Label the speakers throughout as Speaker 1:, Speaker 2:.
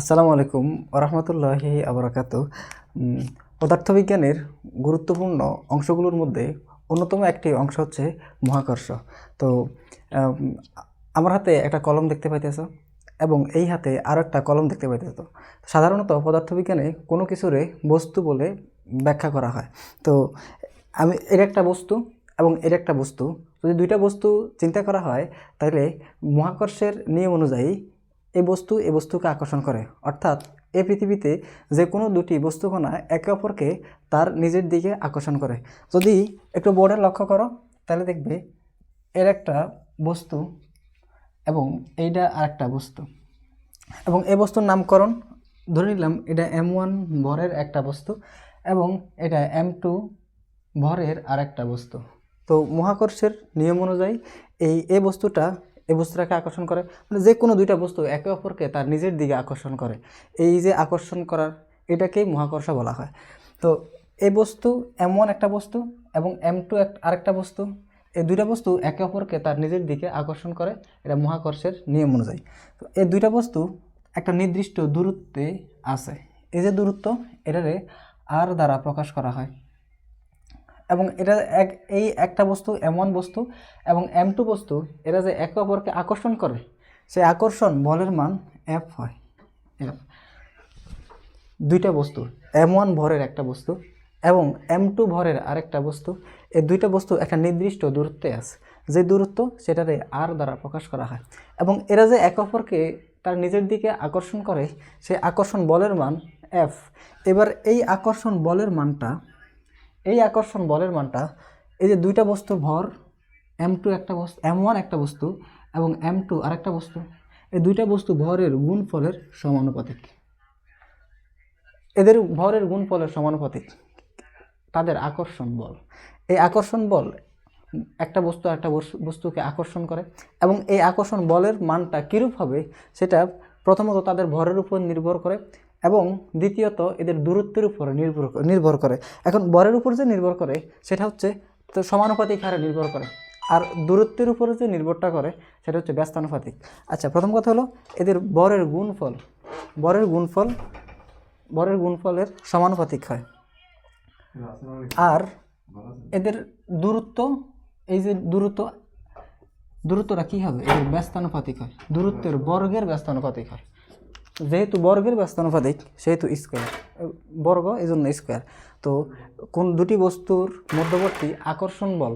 Speaker 1: আসসালামু আলাইকুম রহমতুল্লাহি আবরাকাত। পদার্থবিজ্ঞানের গুরুত্বপূর্ণ অংশগুলোর মধ্যে অন্যতম একটি অংশ হচ্ছে মহাকর্ষ। তো আমার হাতে একটা কলম দেখতে পাইতেছ এবং এই হাতে আরও একটা কলম দেখতে পাইতেছ। সাধারণত পদার্থবিজ্ঞানে কোনো কিছুরে বস্তু বলে ব্যাখ্যা করা হয়। তো, আমি, এর একটা বস্তু এবং এর একটা বস্তু। যদি দুইটা বস্তু চিন্তা করা হয়, তাহলে মহাকর্ষের নিয়ম অনুযায়ী এই বস্তু এই বস্তুকে আকর্ষণ করে। অর্থাৎ এই পৃথিবীতে যে কোনো দুটি বস্তুকণা একে অপরকে তার নিজের দিকে আকর্ষণ করে। যদি একটু বোর্ডে লক্ষ্য করো, তাহলে দেখবে এর একটা বস্তু এবং এইটা আর একটা বস্তু। এবং এই বস্তুর নামকরণ ধরে নিলাম, এটা এম ওয়ান ভরের একটা বস্তু এবং এটা এম টু ভরের আর একটা বস্তু। তো মহাকর্ষের নিয়ম অনুযায়ী এই এ বস্তুটা এই বস্তুটাকে আকর্ষণ করে। মানে যে কোনো দুইটা বস্তু একে অপরকে তার নিজের দিকে আকর্ষণ করে। এই যে আকর্ষণ করার, এটাকেই মহাকর্ষ বলা হয়। তো এই বস্তু এম ওয়ান একটা বস্তু এবং এম টু আরেকটা বস্তু, এই দুইটা বস্তু একে অপরকে তার নিজের দিকে আকর্ষণ করে, এটা মহাকর্ষের নিয়ম অনুযায়ী। তো এই দুইটা বস্তু একটা নির্দিষ্ট দূরত্বে আছে। এই যে দূরত্ব, এটারে আর দ্বারা প্রকাশ করা হয়। এবং এটা এক, এই একটা বস্তু, এমন বস্তু এবং এম টু বস্তু এরা যে একে অপরকে আকর্ষণ করে, সেই আকর্ষণ বলের মান এফ হয়, এফ। দুইটা বস্তু, এম ওয়ান ভরের একটা বস্তু এবং এম টু ভরের আরেকটা বস্তু, এই দুইটা বস্তু একটা নির্দিষ্ট দূরত্বে আছে। যে দূরত্ব সেটারে আর দ্বারা প্রকাশ করা হয়। এবং এরা যে একে অপরকে তার নিজের দিকে আকর্ষণ করে, সেই আকর্ষণ বলের মান এফ। এবার এই আকর্ষণ বলের মানটা এই আকর্ষণ বলের মানটা, এই যে দুইটা বস্তুর ভর এম টু একটা বস্তু এম ওয়ান একটা বস্তু এবং এম টু আরেকটা বস্তু, এই দুইটা বস্তু ভরের গুণফলের সমানুপাতিক। এদের ভরের গুণফলের সমানুপাতিক, তাদের আকর্ষণ বল। এই আকর্ষণ বল একটা বস্তু একটা বস্তুকে আকর্ষণ করে এবং এই আকর্ষণ বলের মানটা কীরূপ হবে সেটা প্রথমত তাদের ভরের উপর নির্ভর করে এবং দ্বিতীয়ত এদের দূরত্বের উপর নির্ভর নির্ভর করে। এখন বরের উপর যে নির্ভর করে, সেটা হচ্ছে সমানুপাতিক হারে নির্ভর করে। আর দূরত্বের উপরে যে নির্ভরটা করে, সেটা হচ্ছে ব্যস্তানুপাতিক। আচ্ছা প্রথম কথা হলো, এদের বরের গুণফল বরের গুণফল, বরের গুণফলের সমানুপাতিক হয়। আর এদের দূরত্ব, এই যে দূরত্ব, দূরত্বটা কী হবে? এদের ব্যস্তানুপাতিক হয়। দূরত্বের বর্গের ব্যস্তানুপাতিক হয়। যেহেতু বর্গের ব্যস্তানুপাতিক সেহেতু স্কোয়ার বর্গ এই জন্য স্কোয়ার তো কোন দুটি বস্তুর মধ্যবর্তী আকর্ষণ বল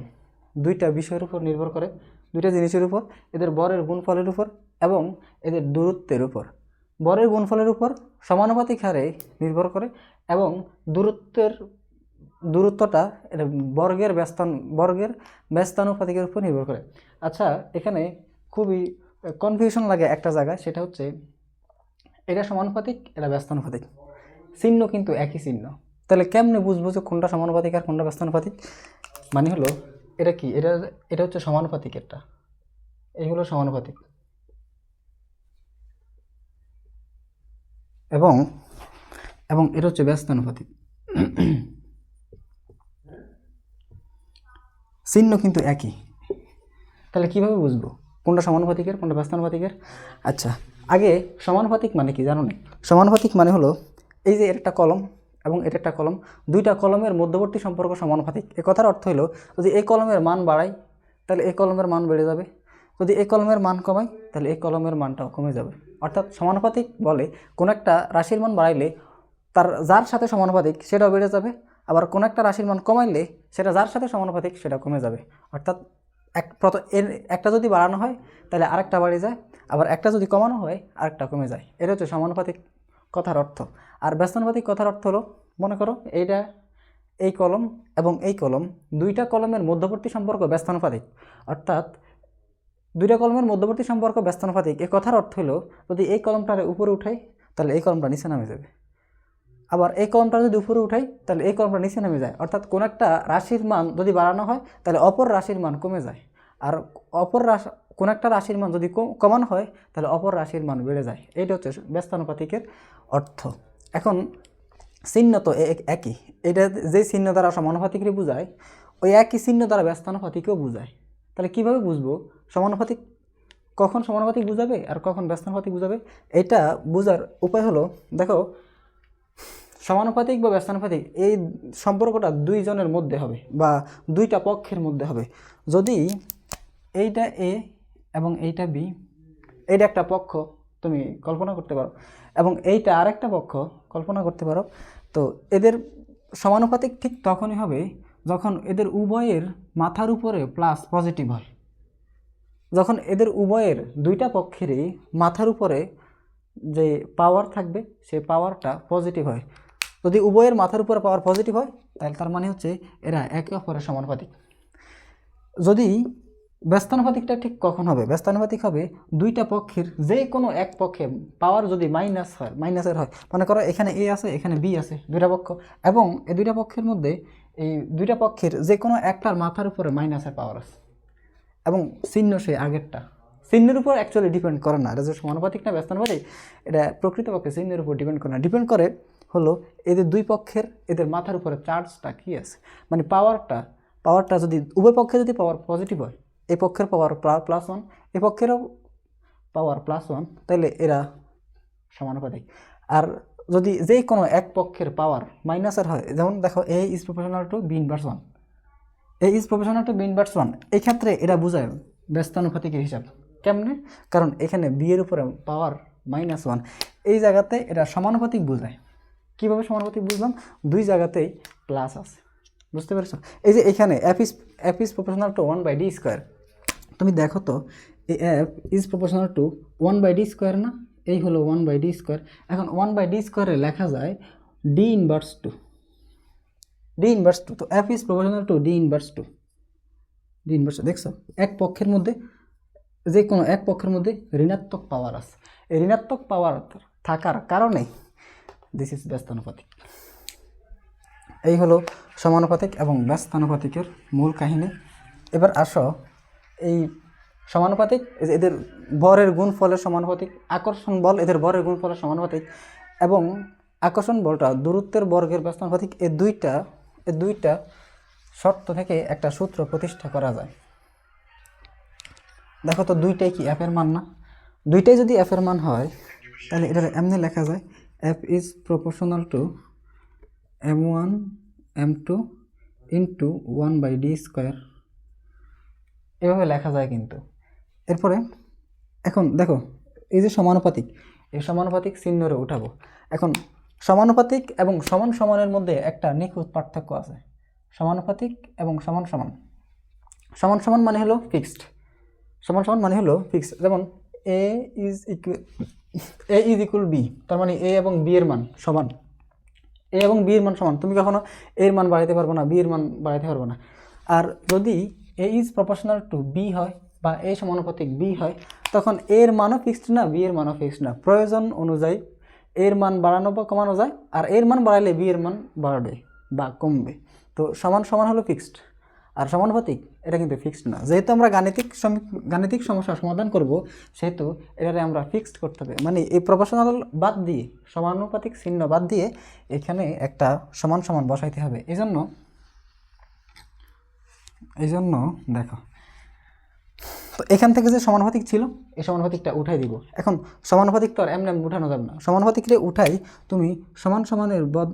Speaker 1: দুইটা বিষয়ের উপর নির্ভর করে, দুইটা জিনিসের উপর, এদের বরের গুণফলের উপর এবং এদের দূরত্বের উপর। বরের গুণফলের উপর সমানুপাতিক হারে নির্ভর করে এবং দূরত্বের, দূরত্বটা এটা বর্গের ব্যস্তান, বর্গের ব্যস্তানুপাতিকের উপর নির্ভর করে। আচ্ছা এখানে খুবই কনফিউশন লাগে একটা জায়গায়, সেটা হচ্ছে এটা সমানুপাতিক, এটা ব্যস্তানুপাতিক। চিহ্ন কিন্তু একই চিহ্ন। তাহলে কেমনে বুঝব যে কোনটা সমানুপাতিক আর কোনটা ব্যস্তানুপাতিক? মানে হলো, এটা কি? এটা এটা হচ্ছে সমানুপাতিক এটা এইগুলো সমানুপাতিক। এবং এবং এটা হচ্ছে ব্যস্তানুপাতিক। চিহ্ন কিন্তু একই। তাহলে কীভাবে বুঝব? কোনটা সমানুপাতিকের, কোনটা ব্যস্তানুপাতিকের? আচ্ছা আগে সমানুপাতিক মানে কি জানো না? সমানুপাতিক মানে হলো এই যে এর একটা কলম এবং এটা একটা কলম, দুইটা কলমের মধ্যবর্তী সম্পর্ক সমানুপাতিক। এ কথার অর্থ হলো, যদি এই কলমের মান বাড়াই, তাহলে এই কলমের মান বেড়ে যাবে। যদি এই কলমের মান কমাই, তাহলে এই কলমের মানটাও কমে যাবে। অর্থাৎ সমানুপাতিক বলে, কোনো একটা রাশির মান বাড়াইলে তার যার সাথে সমানুপাতিক সেটাও বেড়ে যাবে, আবার কোনো একটা রাশির মান কমাইলে সেটা যার সাথে সমানুপাতিক সেটা কমে যাবে। অর্থাৎ এক প্রথম এর একটা যদি বাড়ানো হয়, তাহলে আরেকটা বাড়ে যায়, আবার একটা যদি কমানো হয়, আরেকটা কমে যায়। এটা হচ্ছে সমানুপাতিক কথার অর্থ। আর ব্যস্তানুপাতিক কথার অর্থ হলো, মনে করো এইটা, এই কলম এবং এই কলম, দুইটা কলমের মধ্যবর্তী সম্পর্ক ব্যস্তানুপাতিক। অর্থাৎ দুইটা কলমের মধ্যবর্তী সম্পর্ক ব্যস্তানুপাতিক। এ কথার অর্থ হলো, যদি এই কলমটার উপরে উঠাই, তাহলে এই কলমটা নিচে নামে যাবে। আবার এই কলমটা যদি উপরে উঠাই, তাহলে এই কলমটা নিচে নেমে যায়। অর্থাৎ কোনো একটা রাশির মান যদি বাড়ানো হয়, তাহলে অপর রাশির মান কমে যায়। আর অপর রাশি কোনো একটা রাশির মান যদি কম- কমানো হয়, তাহলে অপর রাশির মান বেড়ে যায়। এইটা হচ্ছে ব্যস্তানুপাতিকের অর্থ। এখন চিহ্ন তো একই। এটা যে চিহ্ন দ্বারা সমানুপাতিকরে বোঝায়, ওই একই চিহ্ন দ্বারা ব্যস্তানুপাতিকেও বোঝায়। তাহলে কীভাবে বুঝব? সমানুপাতিক কখন সমানুপাতিক বুঝাবে আর কখন ব্যস্তানুপাতিক বুঝাবে? এটা বোঝার উপায় হলো, দেখো সমানুপাতিক বা ব্যস্তানুপাতিক, এই সম্পর্কটা দুইজনের মধ্যে হবে বা দুইটা পক্ষের মধ্যে হবে। যদি এইটা এ এবং এইটা বি, এইটা একটা পক্ষ, তুমি কল্পনা করতে পারো, এবং এইটা আরেকটা পক্ষ, কল্পনা করতে পারো, তো এদের সমানুপাতিক ঠিক তখনই হবে যখন এদের উভয়ের মাথার উপরে প্লাস পজিটিভ হয়। যখন এদের উভয়ের দুইটা পক্ষেরই মাথার উপরে যে পাওয়ার থাকবে সেই পাওয়ারটা পজিটিভ হয়। যদি উভয়ের মাথার উপরে পাওয়ার পজিটিভ হয়, তাহলে তার মানে হচ্ছে এরা একে অপরের সমানুপাতিক। যদি ব্যস্তানুপাতিকটা ঠিক কখন হবে? ব্যস্তানুপাতিক হবে দুইটা পক্ষের যে কোনো এক পক্ষে পাওয়ার যদি মাইনাস হয় মাইনাসের হয়, মনে করো এখানে এ আছে, এখানে বি আছে, দুইটা পক্ষ। এবং এই দুইটা পক্ষের মধ্যে এই দুইটা পক্ষের যে কোনো একটার মাথার উপরে মাইনাসের পাওয়ার আছে। এবং চিহ্ন সেই আগেরটা। চিহ্নের উপর অ্যাকচুয়ালি ডিপেন্ড করে না। এটা যে সমানুপাতিক না ব্যস্তানুপাতিক, এটা প্রকৃতপক্ষে চিহ্নের উপর ডিপেন্ড করে না। ডিপেন্ড করে হলো এদের দুই পক্ষের, এদের মাথার উপরে চার্জটা কী আছে? মানে পাওয়ারটা পাওয়ারটা যদি, উভয় পক্ষে যদি পাওয়ার পজিটিভ হয় এই পক্ষের পাওয়ার প্লাস ওয়ান এই পক্ষেরও পাওয়ার প্লাস ওয়ান তাহলে এরা সমানুপাতিক আর যদি যে কোনো এক পক্ষের পাওয়ার মাইনাসের হয়, যেমন দেখো A is proportional to B inverse one A is proportional to B inverse one এই ক্ষেত্রে এটা বোঝায় ব্যস্তানুপাতিকের হিসাব। কেমনে? কারণ এখানে বি এর উপরে পাওয়ার মাইনাস ওয়ান এই জায়গাতে এটা সমানুপাতিক বোঝায়। কীভাবে সমানুপাতিক বুঝলাম? দুই জায়গাতেই প্লাস আছে। বুঝতে পেরেছ? এই যে এখানে F is F is proportional to one by D square তুমি দেখো তো, এই F is proportional to one by D square না? এই হলো ওয়ান বাই ডি স্কোয়ার এখন ওয়ান বাই ডি স্কোয়ারে লেখা যায় D inverse two D inverse two তো F is proportional to D inverse two D inverse দেখছ? এক পক্ষের মধ্যে, যে কোনো এক পক্ষের মধ্যে ঋণাত্মক পাওয়ার আছে। এই ঋণাত্মক পাওয়ার থাকার কারণে দিস ইজ ব্যস্তানুপাতিক এই হলো সমানুপাতিক এবং ব্যস্তানুপাতিকের মূল কাহিনী। এবার আসো, এই সমানুপাতিক, এদের বরের গুণ ফলের সমানুপাতিক, আকর্ষণ বল এদের বরের গুণ ফলের সমানুপাতিক এবং আকর্ষণ বলটা দূরত্বের বর্গের ব্যস্তানুপাতিক এই দুইটা এই দুইটা শর্ত থেকে একটা সূত্র প্রতিষ্ঠা করা যায়। দেখো তো দুইটাই কি অ্যাপের মান না? দুইটাই যদি অ্যাপের মান হয়, তাহলে এটা এমনি লেখা যায় proportional to M one M two into one by D square এভাবে লেখা যায় কিন্তু। এরপরে, এখন দেখো, এই যে সমানুপাতিক, এই সমানুপাতিক চিহ্নরে উঠাবো। এখন সমানুপাতিক এবং সমান সমানের মধ্যে একটা নিখুঁত পার্থক্য আছে। সমানুপাতিক এবং সমান সমান। সমান সমান মানে হলো ফিক্সড সমান সমান মানে হলো ফিক্সড যেমন A is equal A is equal B তার মানে এ এবং বি এর মান সমান। এ এবং বি এর মান সমান। তুমি কখনো এর মান বাড়াইতে পারব না বি এর মান বাড়াইতে পারব না। আর যদি A is proportional to B হয় বা এ সমানুপাতিক বি হয়, তখন এর মানও ফিক্সড না বি এর মানও ফিক্সড না। প্রয়োজন অনুযায়ী এর মান বাড়ানো বা কমানো যায়, আর এর মান বাড়াইলে বি এর মান বাড়বে বা কমবে। তো সমান সমান হলো ফিক্সড আর সমানুপাতিক, এটা কিন্তু ফিক্সড না। যেহেতু আমরা গাণিতিক গাণিতিক সমস্যা সমাধান করব, সেহেতু এটারে আমরা ফিক্সড করতে হবে। মানে এই প্রফেশনাল বাদ দিয়ে, সমানুপাতিক চিহ্ন বাদ দিয়ে এখানে একটা সমান সমান বসাইতে হবে। এই জন্য এই জন্য দেখো, তো এখান থেকে যে সমানুপাতিক ছিল, এই সমানুপাতিকটা উঠাই দিব। এখন সমানুপাতিক তো আর এমনি এমনি উঠানো যাবে না। সমানুপাতিকরে উঠাই তুমি সমান সমানের বদ,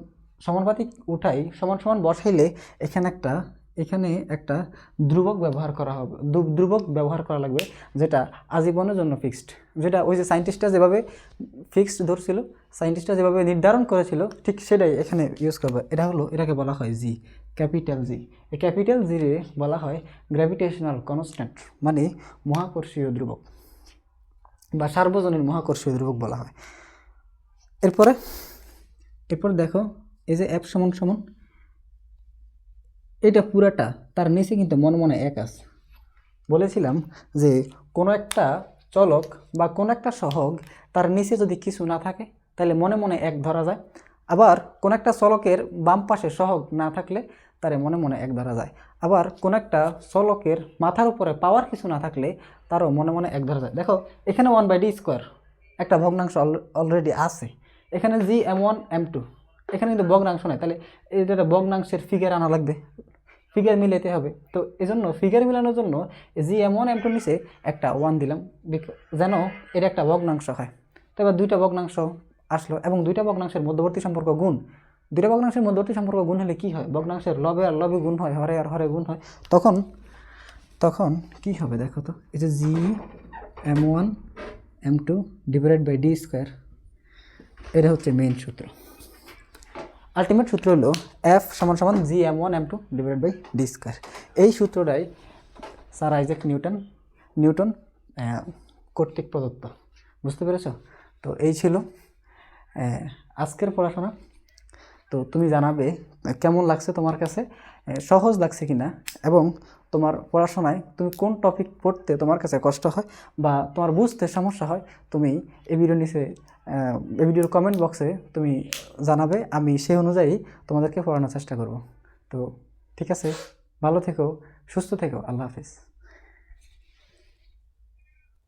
Speaker 1: সমানুপাতিক উঠাই সমান সমান বসাইলে এখানে একটা এখানে একটা ধ্রুবক ব্যবহার করা হবে ধ্রুবক ব্যবহার করা লাগবে, যেটা আজীবনের জন্য ফিক্সড যেটা ওই যে সায়েন্টিস্টরা যেভাবে ফিক্সড ধরছিল সায়েন্টিস্টরা যেভাবে নির্ধারণ করেছিল, ঠিক সেটাই এখানে ইউজ করবে। এটা হলো, এটাকে বলা হয় জি ক্যাপিটাল জি এই ক্যাপিটাল জিরে বলা হয় গ্র্যাভিটেশনাল কনস্ট্যান্ট মানে মহাকর্ষীয় ধ্রুবক, বা সার্বজনীন মহাকর্ষীয় ধ্রুবক বলা হয়। এরপরে, এরপর দেখো, এই যে অ্যাপ সমান সমান এটা পুরাটা তার নিচে কিন্তু মনে মনে এক আছে। বলেছিলাম যে কোনো একটা চলক বা কোনো একটা সহগ তার নিচে যদি কিছু না থাকে, তাহলে মনে মনে এক ধরা যায়। আবার কোন একটা চলকের বাম পাশে সহগ না থাকলে তারে মনে মনে এক ধরা যায়। আবার কোন একটা চলকের মাথার উপরে পাওয়ার কিছু না থাকলে তারও মনে মনে এক ধরা যায়। দেখো, এখানে ওয়ান বাই ডি স্কোয়ার একটা ভগ্নাংশ অলরেডি আছে। এখানে G M one M two এখানে কিন্তু ভগ্নাংশ নাই। তাহলে এটা ভগ্নাংশের ফিগার আনা লাগবে। ফিগার মিলাতে হবে। তো এজন্য ফিগার মিলানোর জন্য G M one M two নিচে একটা ওয়ান দিলাম। যেন এটা একটা ভগ্নাংশ হয়। তো এবার দুইটা ভগ্নাংশ আসলো এবং দুইটা ভগ্নাংশের মধ্যবর্তী সম্পর্ক গুণ। দুইটা ভগ্নাংশের মধ্যবর্তী সম্পর্ক গুণ হলে কি হয়? ভগ্নাংশের লবে আর লবে গুণ হয়, হরে আর হরে গুণ হয়। তখন তখন কি হবে দেখো তো? এই যে G M one M two divided by D square এটা হচ্ছে মেইন সূত্র। আলটিমেট সূত্র হলো এফ সমান সমান G M one M two divided by D square এই সূত্রটাই স্যার আইজাক নিউটন নিউটন কর্তৃক প্রদত্ত। বুঝতে পেরেছ? তো এই ছিল আজকের পড়াশোনা। তো তুমি জানাবে, কেমন লাগছে তোমার কাছে? সহজ লাগছে কি না এবং তোমার পড়াশোনায় তুমি কোন টপিক পড়তে তোমার কাছে কষ্ট হয় বা তোমার বুঝতে সমস্যা হয়, তুমি এই ভিডিও নিচে এই ভিডিওর কমেন্ট বক্সে তুমি জানাবে। আমি সেই অনুযায়ী তোমাদেরকে পড়ানোর চেষ্টা করব। তো ঠিক আছে, ভালো থেকো, সুস্থ থেকো, আল্লাহ হাফিজ।